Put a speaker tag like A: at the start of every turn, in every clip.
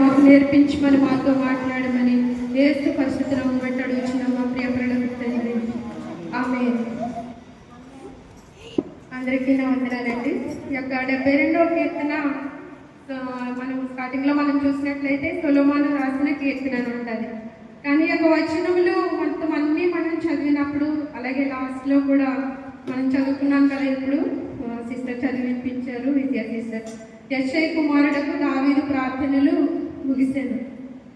A: మాకు నేర్పించమని మాతో మాట్లాడమని ఏసు పరిస్థితులను బట్టి అడుగుచున్న. మా ప్రియ ప్రణకు తండ్రి. ఆమె అందరికీ నా వందనాలండి. ఈ యొక్క డెబ్బై రెండవ కీర్తన మనం స్టార్టింగ్లో మనం చూసినట్లయితే సొలోమాను రాసిన కీర్తన ఉంటుంది. కానీ యొక్క వచనములు మొత్తం అన్నీ మనం చదివినప్పుడు అలాగే లాస్ట్లో కూడా మనం చదువుకున్నాం కదా ఇప్పుడు సిస్టర్ చదివిపించారు విద్యా సిస్టర్. యశ్ఐ కుమారుడకు దావీదు ప్రార్థనలు ముగిసాను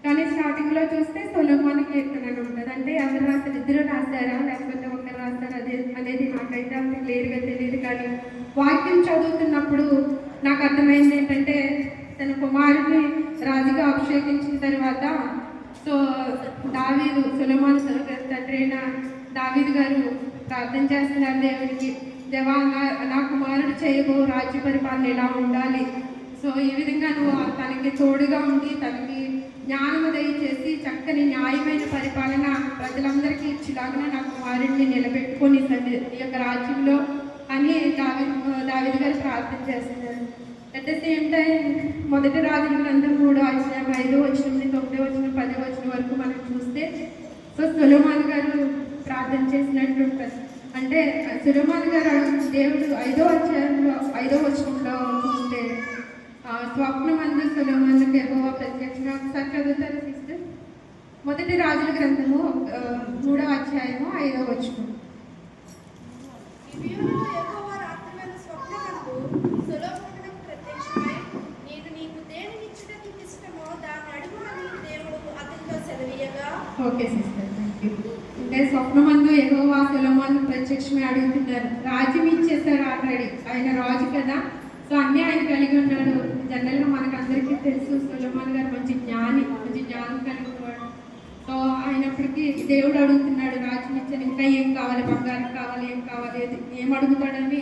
A: కానీ స్టార్టింగ్లో చూస్తే సొలోమాన్ కీర్తన అని ఉంటుంది. అంటే ఎవరు రాస్తారు ఇద్దరు రాశారా? లేకపోతే ఒకరు రాస్తారు అదే అనేది నాకైతే అంత క్లియర్గా తెలియదు. కానీ వాక్యం చదువుతున్నప్పుడు నాకు అర్థమైంది ఏంటంటే తన కుమారుడిని రాజుగా అభిషేకించిన తర్వాత సో దావీదు సులమాన్ తండ్రి అయిన దావీదు గారు ప్రార్థన చేస్తున్నారు దేవుడికి దేవా నా- నా కుమారుడు చేయబో రాజ్య పరిపాలన ఎలా ఉండాలి? సో ఈ విధంగా నువ్వు తనకి తోడుగా ఉండి తనకి జ్ఞానము దయచేసి చక్కని న్యాయమైన పరిపాలన ప్రజలందరికీ ఇచ్చేలాగా నాకు వారిని నిలబెట్టుకొని తండ్రి ఈ యొక్క రాజ్యంలో అని దావి దావిది గారు ప్రార్థన చేస్తున్నారు. అట్ ద సేమ్ టైం మొదటి రాజుల గ్రంథం మూడో వచ్చిన ఐదో వచ్చిన నుండి తొమ్మిదో వచ్చిన పది వచ్చిన వరకు మనం చూస్తే సో సులమాన్ గారు ప్రార్థన చేసినట్టు ఉంటుంది అంటే సులమాన్ గారు అడుగు దేవుడు ఐదో అధ్యాయంలో ఐదో వచనంలో చూస్తే ఆ, స్వప్నమందు సులమాన్కి యెహోవా ప్రత్యక్షంగా ఒకసారి చదువుతారు సిస్టర్. మొదటి రాజుల గ్రంథము ఆ, మూడో అధ్యాయము ఐదో వచనం.
B: గిబియోనులో యెహోవా రాత్రివేళ స్వప్నమందు సొలొమోనునకు ప్రత్యక్షమై, నేను నీకు దేనినిచ్చుట నీకిష్టమో దాన్ని అడుగుమని దేవుడు అతనితో సెలవీయగా,
A: ఓకే సిస్టర్ థ్యాంక్ యూ. అంటే స్వప్నమందు యెహోవా సులమాన్ ప్రత్యక్షమే అడుగుతున్నారు. రాజ్యం ఇచ్చేసారు ఆల్రెడీ. ఆయన రాజు కదా. సో అన్నీ ఆయన కలిగి ఉన్నాడు. జనరల్గా మనకు అందరికీ తెలుసు సులమాన్ గారు మంచి జ్ఞాని మంచి జ్ఞానం కలిగి ఉన్నాడు సో అయినప్పటికీ దేవుడు అడుగుతున్నాడు రాజ్యం ఇంకా ఏం కావాలి బంగారం కావాలి ఏం కావాలి ఏం అడుగుతాడని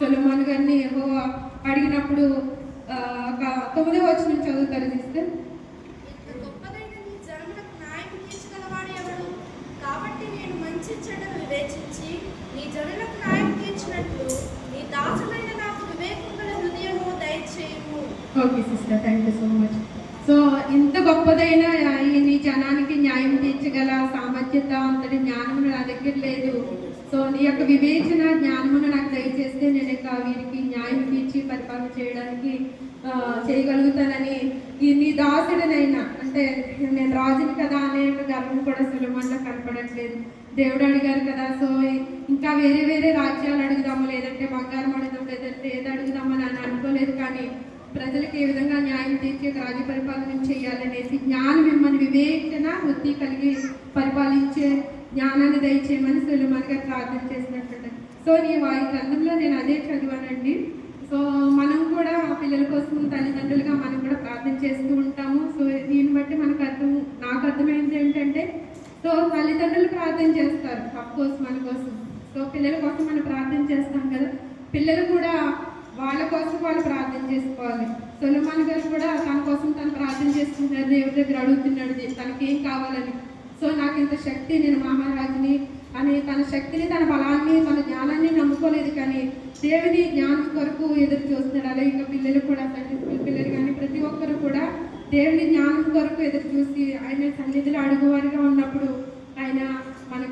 A: సులమాన్ గారిని ఏవో అడిగినప్పుడు తొమ్మిది ఒక వచ్చిన చదువుతారు సిస్టర్.
B: కాబట్టి నేను మంచి చెడ్డను వివేచించి, నీ జనులకు న్యాయం తీర్చినట్లు నీ దాసుడైన నాకు వివేకం గల హృదయము దయచేయుము.
A: Okay sister thank you so much so ఇంత గొప్పదైన ఈ జనానికి న్యాయం తీర్చగల సామర్థ్యత అంతటి జ్ఞానము నా దగ్గర లేదు. సో నీ యొక్క వివేచన జ్ఞానమును నాకు దయచేస్తే నేను ఇక వీరికి న్యాయం తీర్చి పరిపాలన చేయడానికి చేయగలుగుతానని ఈ నీ దాసుడనైనా అంటే నేను రాజుని కదా అనే గర్వం కూడా సులభంగా కనపడట్లేదు. దేవుడు అడిగారు కదా సో ఇంకా వేరే వేరే రాజ్యాలు అడుగుదాము లేదంటే బంగారం అడుగుదాం లేదంటే ఏది అడుగుదామని అని అనుకోలేదు కానీ ప్రజలకు ఏ విధంగా న్యాయం తీర్చి రాజ్య పరిపాలన చేయాలనేసి జ్ఞానం మిమ్మల్ని వివేచన వృత్తి కలిగి పరిపాలించే జ్ఞానాన్ని దయచేయమని మనసులు గారు ప్రార్థన చేసినట్టు సో ఈ వారి గ్రంథంలో నేను అదే చదివానండి. సో మనం కూడా పిల్లల కోసం తల్లిదండ్రులుగా మనం కూడా ప్రార్థన చేస్తూ ఉంటాము. సో దీన్ని బట్టి మనకు అర్థం నాకు అర్థమైంది ఏంటంటే సో తల్లిదండ్రులు ప్రార్థన చేస్తారు. అఫ్కోర్స్ మన కోసం. సో పిల్లల కోసం మనం ప్రార్థన చేస్తాం కదా. పిల్లలు కూడా వాళ్ళ కోసం వాళ్ళు ప్రార్థన చేసుకోవాలి. సొలమాన్ గారు కూడా తన కోసం తను ప్రార్థన చేస్తున్నాడు దేవుడి దగ్గర అడుగుతున్నాడు తనకి ఏం కావాలని? సో నాకు ఇంత శక్తి నేను మహారాజుని అని తన శక్తిని తన బలాన్ని తన జ్ఞానాన్ని నమ్ముకోలేదు కానీ దేవుని జ్ఞానం కొరకు ఎదురు చూస్తున్నాడు. అలాగే ఇంకా పిల్లలు కూడా సండే స్కూల్ పిల్లలు కానీ ప్రతి ఒక్కరు కూడా దేవుని జ్ఞానం కొరకు ఎదురు చూసి ఆయన సన్నిధిలో అడుగువారిగా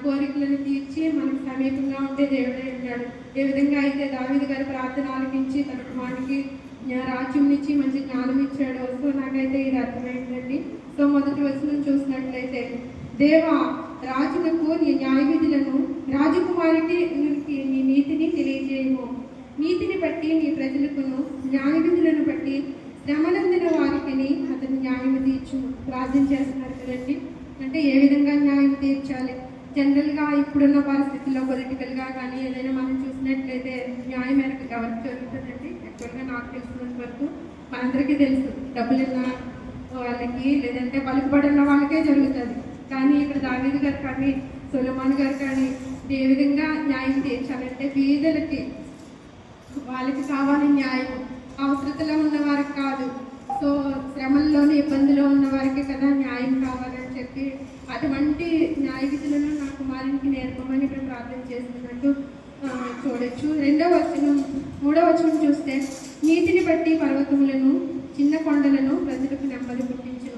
A: కోరికలను తీర్చి మనకు సమీపంగా ఉండే దేవుడే ఉంటాడు ఏ విధంగా అయితే దావిది గారి ప్రార్థన ఆలకించి తన కుమారుడికి రాజ్యం ఇచ్చి మంచి జ్ఞానం ఇచ్చాడు సో నాకైతే ఇది అర్థమైందండి. సో మొదటి వచ్చిన చూసినట్లయితే దేవా రాజులకు నీ న్యాయ విధులను రాజకుమారికి నీ నీతిని తెలియజేయము. నీతిని బట్టి నీ ప్రజలకును న్యాయ విధులను బట్టి శ్రమనందిన వారికి అతను న్యాయం తీర్చు ప్రార్థన చేస్తున్నారు కదండి. అంటే ఏ విధంగా న్యాయం తీర్చాలి? జనరల్గా ఇప్పుడున్న పరిస్థితుల్లో పొలిటికల్గా కానీ ఏదైనా మనం చూసినట్లయితే న్యాయం మేరకు ఎవరికి జరుగుతుందండి? యాక్చువల్గా నాకు తెలిసినంత వరకు మనందరికీ తెలుసు డబ్బులు ఉన్న వాళ్ళకి లేదంటే పలుకుబడిన వాళ్ళకే జరుగుతుంది. కానీ ఇక్కడ దావీదు గారు కానీ సులమాన్ గారు కానీ ఏ విధంగా న్యాయం తీర్చాలంటే బీదలకి వాళ్ళకి కావాలి న్యాయం. అవసరతలో ఉన్న వారికి కాదు. సో శ్రమల్లోని ఇబ్బందిలో ఉన్న వారికి కదా న్యాయం కావాలి. చెప్పి అటువంటి న్యాయ విధులను నా కుమారునికి నేర్పమని ఇక్కడ ప్రార్థన చేస్తున్నట్టు చూడొచ్చు. రెండవ వచనం మూడవ వచనం చూస్తే నీతిని బట్టి పర్వతములను చిన్న కొండలను ప్రజలకు నెమ్మది పుట్టించు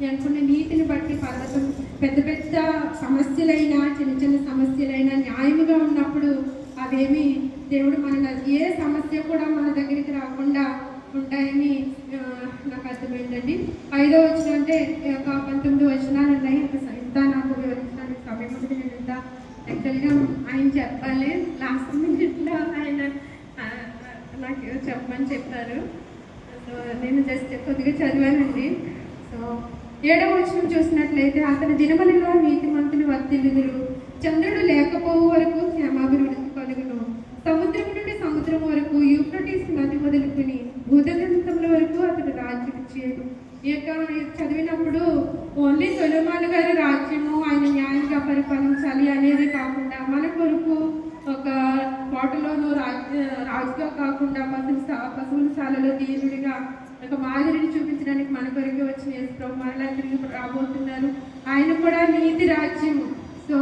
A: నేను అనుకున్న నీతిని బట్టి పర్వతం పెద్ద పెద్ద సమస్యలైనా చిన్న చిన్న సమస్యలైనా న్యాయముగా ఉన్నప్పుడు అవేమి దేవుడు మన ఏ సమస్య కూడా మన దగ్గరికి రాకుండా ఉంటాయని నాకు అర్థమైందండి. ఐదో వచ్చిన అంటే ఒక పంతొమ్మిది వచనాలు ఉన్నాయి. ఇంత నాకు వివరించడానికి సమయం ఉంటుంది నేను ఇంత యాక్చువల్గా ఆయన చెప్పాలి. లాస్ట్ మినిట్లో ఆయన నాకు చెప్పమని చెప్పారు. సో నేను జస్ట్ కొద్దిగా చదివానండి. సో ఏడవ వచనం చూసినట్లయితే అతని దినములలో నీతిమంతులు వర్తిల్లుదురు చంద్రుడు లేకపోవు వరకు క్షేమాభివృద్ధి కలుగును సముద్రం నుండి సముద్రం వరకు యూఫ్రటీస్ నది మొదలుకుని భూతగ్రంథముల వరకు అతడు రాజ్యం ఈ యొక్క చదివినప్పుడు ఓన్లీ సొలమాన్ గారి రాజ్యము ఆయన న్యాయంగా పరిపాలించాలి అనేది కాకుండా మన కొరకు ఒక కోటలోనూ రాజ్ రాజుగా కాకుండా పశువుల పశువుల శాలలో దీనుడిగా ఒక మాదిరిని చూపించడానికి మన కొరకు వచ్చిన యేసుప్రభు మరలా తిరిగి రాబోతున్నారు. ఆయన కూడా నీతి రాజ్యము. సో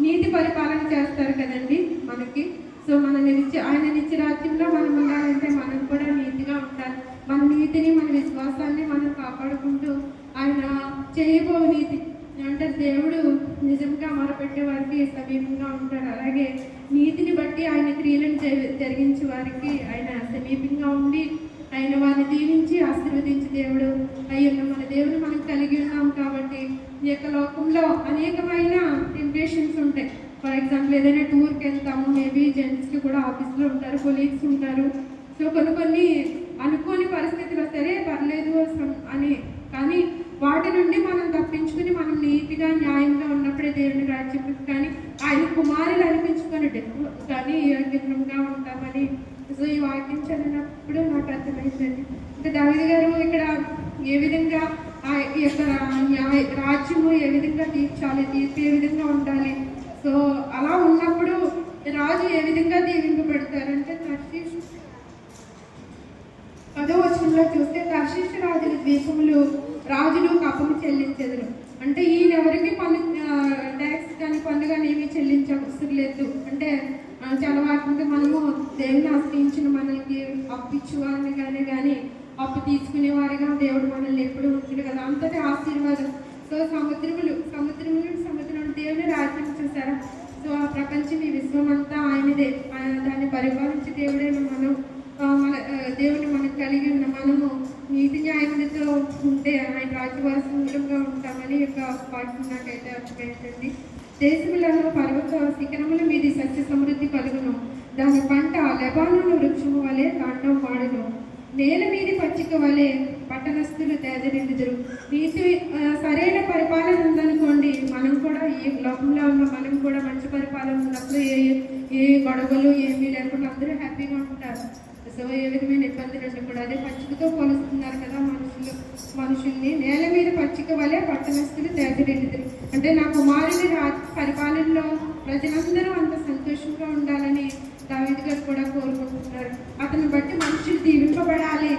A: నీతి పరిపాలన చేస్తారు కదండి మనకి. సో మన నిత్య ఆయన నిత్య రాజ్యంలో మనం ఉండాలంటే మనం కూడా నీతిని మన విశ్వాసాన్ని మనం కాపాడుకుంటూ ఆయన చేయబో నీతి. అంటే దేవుడు నిజంగా మొరపెట్టే వారికి సమీపంగా ఉంటాడు అలాగే నీతిని బట్టి ఆయన క్రియలను జరిగించే వారికి ఆయన సమీపంగా ఉండి ఆయన వారిని దీవించి ఆశీర్వదించి దేవుడు అయ్యన్న మన దేవుడు మనం కలిగి ఉన్నాం కాబట్టి ఈ యొక్క లోకంలో అనేకమైన టెంప్టేషన్స్ ఉంటాయి. ఫర్ ఎగ్జాంపుల్ ఏదైనా టూర్కి వెళ్తాము మేబీ జెంట్స్కి కూడా ఆఫీస్లో ఉంటారు కొలీగ్స్ ఉంటారు. సో కొన్ని కొన్ని అనుకోని పరిస్థితులు సరే పర్లేదు అని. కానీ వాటి నుండి మనం తప్పించుకుని మనం నీతిగా న్యాయంగా ఉన్నప్పుడే దేవుని రాజ్యం కానీ ఆయన కుమారులు అనిపించుకొని కానీ యోగ్యంగా ఉంటామని సో ఈ వాక్యం చదివినప్పుడు నాకు అర్థమైందండి. అంటే దావిది గారు ఇక్కడ ఏ విధంగా ఆ ఈ యొక్క న్యాయ రాజ్యము ఏ విధంగా తీర్చాలి తీర్పు ఏ విధంగా ఉండాలి? సో అలా ఉన్నప్పుడు రాజు ఏ విధంగా దీవింపబడతారంటే తర్శీష్ పదో వచనంలో చూస్తే తర్షీష రాజుల ద్వీపములు రాజులు కపము చెల్లించెదరు. అంటే ఈయన ఎవరికి పన్ను ట్యాక్స్ కానీ పన్ను కానీ ఏమీ చెల్లించవసరం లేదు. అంటే ఆ, చాలా వాటికి మనము దేవుని ఆశ్రయించిన మనకి అప్పు ఇచ్చేవారిని కానీ కానీ అప్పు తీసుకునే వారిగా దేవుడు మనల్ని ఎప్పుడు ఉంటుంది కదా. అంతటి ఆశీర్వాదం. సో సముద్రములు సముద్రములు సముద్రం దేవుని రాజ్యం చూసారా? సో ఆ ప్రపంచం ఈ విశ్వం అంతా ఆయనదే. ఆయన దాన్ని పరిపాలించే దేవుడైన మనం ఆ, దేవుని మనకు కలిగి ఉన్న మనము నీతి న్యాయములతో ఉంటే ఆయన రాజ్యవాసంగా ఉంటామని యొక్క వాక్యం నాకైతే అర్థమవుతుంది దేశములలో పర్వత శిఖరముల మీది సత్య సమృద్ధి కలుగును. దాని పంట లెబానోను వృక్షము వలె కాండం వాడును నేల మీది పచ్చిక వలె పట్టణస్థులు తేజరిల్లుదురు నీతి సరైన పరిపాలన ఉందనుకోండి మనం కూడా ఏ లోకంలో ఉన్న మనం కూడా మంచి పరిపాలన ఉన్నప్పుడు ఏ ఏ గొడవలు ఏమీ లేకుండా అందరూ హ్యాపీగా ఉంటారు. సో ఏ విధమైన ఇబ్బందులు ఉండకూడదు అదే పచ్చికతో పోలుస్తున్నారు కదా మనుషులు. మనుషుల్ని నేల మీద పచ్చిక వలె పట్టణస్థులు తేజరిల్లుదురు అంటే నా కుమారుని రాజు పరిపాలనలో ప్రజలందరూ అంత సంతోషంగా ఉండాలని దావేది గారు కూడా కోరుకుంటున్నారు. అతను బట్టి మనుషులు దీవింపబడాలి.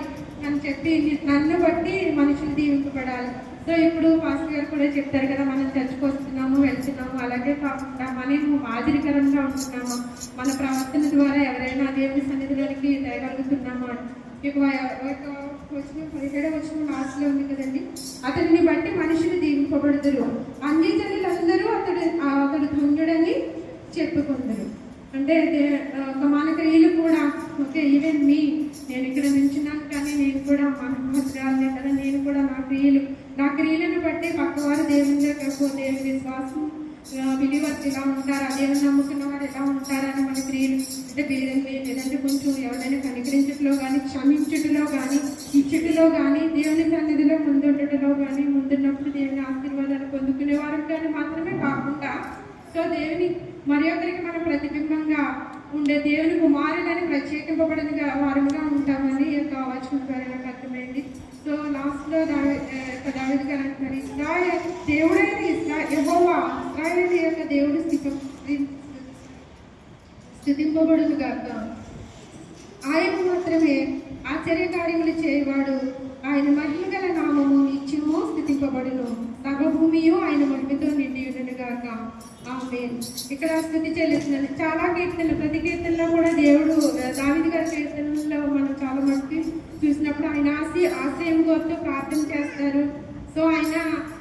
A: అని చెప్పి నన్ను బట్టి మనుషులు దీవింపబడాలి. సో ఇప్పుడు పాస్టర్ గారు కూడా చెప్తారు కదా మనం చర్చకొస్తున్నాము వెళ్తున్నాము అలాగే కాకుండా మనము మాదిరికరంగా ఉంటున్నాము. మన ప్రవర్తన ద్వారా ఎవరైనా దేవుని సన్నిధిలోనికి తేగలుగుతున్నాము అని. ఇక వచ్చిన పదిహేడవ వచ్చిన లాస్ట్లో ఉంది కదండి. అతనిని బట్టి మనుషులు దీవింపబడుదురు. అన్ని అందరూ అతడు అతడు ధన్యుడని చెప్పుకుందరు. అంటే ఒక మన క్రియలు కూడా ఓకే ఈవెన్ మీ నేను ఇక్కడ నించున్నాను కానీ నేను కూడా మన కూడా నా క్రియలు. నా క్రియలను బట్టి పక్కవారు దేవుని దగ్గరకు దేవుని విశ్వాసం? బిలీవర్స్ ఇలా ఉంటారా? దేవుని నమ్ముకున్న వారు ఎలా ఉంటారని మన క్రియలు? అంటే బీదండి లేదంటే కొంచెం ఎవరైనా కనికరించట్లో కానీ క్షమించుటలో కానీ ఇచ్చుటలో కానీ దేవుని సన్నిధిలో ముందుండటలో కానీ ముందున్నప్పుడు దేవుని ఆశీర్వాదాలు పొందుకునే వారు కానీ మాత్రమే కాకుండా సో దేవుని మరి ఒకరికి మనం ప్రతిబింబంగా ఉండే దేవుని కుమారులని ప్రత్యేకింపబడిన వారముగా ఉంటామని యొక్క వచనం ద్వారా నాకు అర్థమైంది. సో లాస్ట్లో దావి దావిది గారు అంటున్నారు ఇస్రాయల్ దేవుడైన ఇస్రా యెహోవా ఇస్రాయల్ యొక్క దేవుడు స్థితి స్థుతింపబడును గాక. ఆయన మాత్రమే ఆశ్చర్యకార్యములు చేయవాడు. ఆయన మహిమ గల నామము నిత్యము స్థితింపబడును. సర్వభూమియు ఆయన మహిమతో నిండి గాక. ఆమె ఇక్కడ స్థుతి చెల్లిస్తున్నది చాలా కీర్తనలు ప్రతి కీర్తనలో కూడా దేవుడు దావిది గారి కీర్తనలో మనం చాలా మటుకు చూసినప్పుడు ఆయన ఆశ ఆశ ఆశయం కోరుతూ ప్రార్థన చేస్తారు? సో ఆయన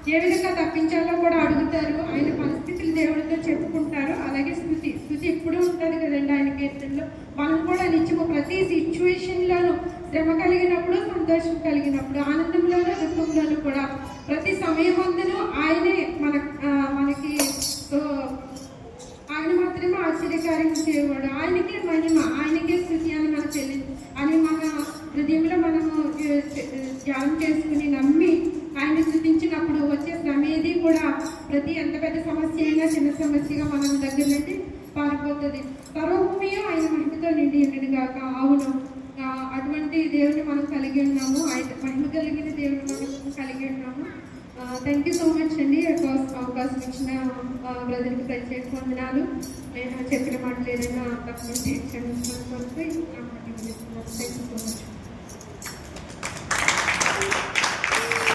A: ఏ విధంగా తప్పించాలో కూడా అడుగుతారు. ఆయన పరిస్థితులు దేవుడితో చెప్పుకుంటారు. అలాగే స్థుతి స్థుతి ఎప్పుడూ ఉంటుంది కదండి ఆయన కీర్తనలో. మనం కూడా నిత్యము ప్రతి సిచ్యువేషన్లోనూ శ్రమ కలిగినప్పుడు సంతోషం కలిగినప్పుడు ఆనందంలోనూ దుఃఖంలోనూ కూడా ప్రతి సమయమందును ఆయనే మన మనకి సో ఆయన మాత్రమే ఆశ్చర్యకార్యం చేయవాడు ఆయనకే మహిమ ఆయనకే స్థుతి అని మనం చెల్లి అని మన హృదయంలో మనము ఏ, చే- ధ్యానం చేసుకుని నమ్మి ఆయన చూపించినప్పుడు వచ్చే శ్రమ ఏది కూడా ప్రతి ఎంత పెద్ద సమస్య అయినా చిన్న సమస్యగా మనం దగ్గర నుండి పారిపోతుంది. సర్వభూమి ఆయన మహిమతో నిండి ఉండడు కాక అవును. అటువంటి దేవుని మనం కలిగి ఉన్నాము. ఆయన మహిమ కలిగిన దేవుని మనం కలిగి ఉన్నాము. థ్యాంక్ యూ సో మచ్ అండి. అవకాశం ఇచ్చిన బ్రదర్కి ప్రత్యేక వందనాలు. నేను చెప్పిన మాటలు ఏదైనా తప్పకుండా క్షమించడం థ్యాంక్ యూ సో మచ్